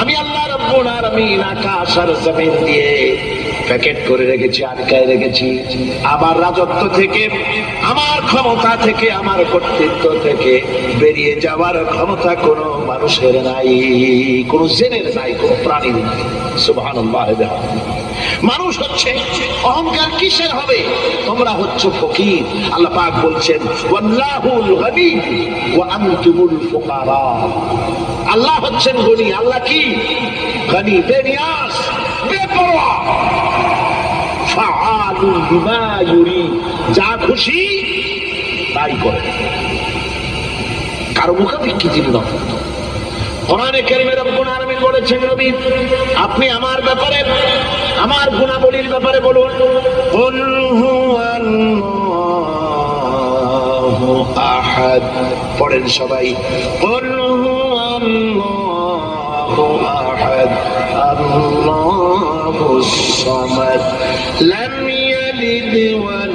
আমি আল্লাহ রব্বুল আলামিন আকাশ আর জমিন দিয়ে প্যাকেট করে রেখেছি, আটকায় রেখেছি। আমার রাজত্ব থেকে, আমার ক্ষমতা থেকে, আমার কর্তৃত্ব থেকে বেরিয়ে যাওয়ার ক্ষমতা কোন মানুষের নাই, কোন জেনের নাই, কোন প্রাণীর নাই। সুবহানাল্লাহ মানুষ হচ্ছে, অহংকার কিসের হবে? তোমরা হচ্ছে ফকির। আল্লাহ পাক বলছেন ওয়াল্লাহুল ওয়া আনতুমুল ফুকারা। আল্লাহ হচ্ছেন গনি। আল্লাহ কি? গনি বেনিয়াস বেপরোয়া। ফাআলু ইউরি যা খুশি, তাই করে। কারও মুখাপেক্ষি নন আপনি আমার ব্যাপারে, আমার গুণাবলীর ব্যাপারে বলুন। আহাদ। পড়েন সবাই। কুল হুয়াল্লাহু আহাদ। আল্লাহুস সামাদ। লাম ইয়ালিদ ওয়া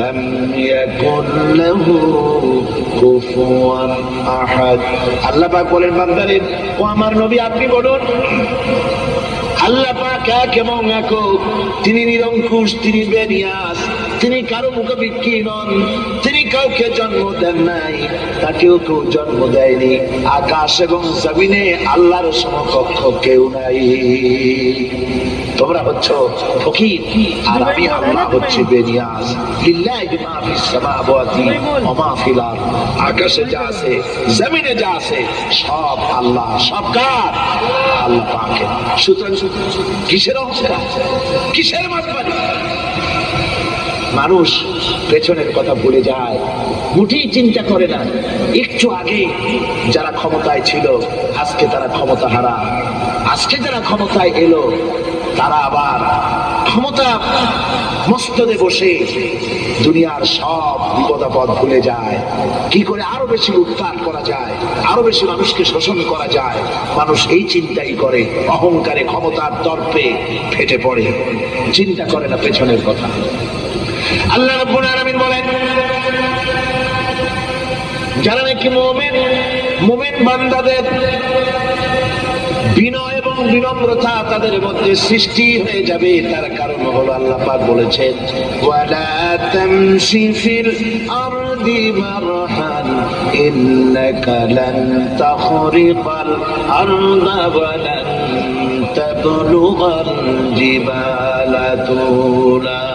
লাম ইয়াকুন লাহু কুফুয়ান আহাদ আল্লাহ পাক বলেন, বান্দারে, ও আমার নবী, আপনি বলুন, আল্লাহ পাক এক এবং একক, তিনি নিরঙ্কুশ, তিনি বেরিয়াস তিনি কারও মুখোমুখি নন, তিনি কাউকে জন্ম দেন নাই, তাকেও কেউ জন্ম দেয়নি, আকাশ এবং জমিনে আল্লাহর সমকক্ষ কেউ নাই। তোমরা হচ্ছ ফকির, আর আমি আল্লাহ হচ্ছে লিল্লাহি মা ফিস সামাওয়াতি ওয়া মা ফিল আকাশে যা আছে, জমিনে যা আছে, সব আল্লাহ, সব কার? আল্লাহ পাকের সুতরাং কিসের কিসের মানুষ পেছনের কথা ভুলে যায় মুঠেই চিন্তা করে না। একটু আগে যারা ক্ষমতায় ছিল, আজকে তারা ক্ষমতা হারা আজকে যারা ক্ষমতায় এলো তারা আবার ক্ষমতা মস্তদে বসে দুনিয়ার সব বিপদাপদ ভুলে যায়। কি করে আরও বেশি উৎপাদ করা যায়, আরও বেশি মানুষকে শোষণ করা যায়। মানুষ এই চিন্তাই করে, অহংকারে ক্ষমতার দর্পে ফেটে পড়ে। চিন্তা করে না পেছনের কথা। আল্লাহ রাব্বুল আলামিন বলেন, যারা নাকি মুমিন মুমিন বান্দাদের বিনয় বিনম্রতা তাদের মধ্যে সৃষ্টি হয়ে যাবে। তার কারণ হলো আল্লাহ পাক বলেছেন, ওয়ালা তামশি ফিল আরদি মারহান, ইন্নাকা লান তাখরিকাল আরদা ওয়ালান তাবলুগাল জিবালা তুলা।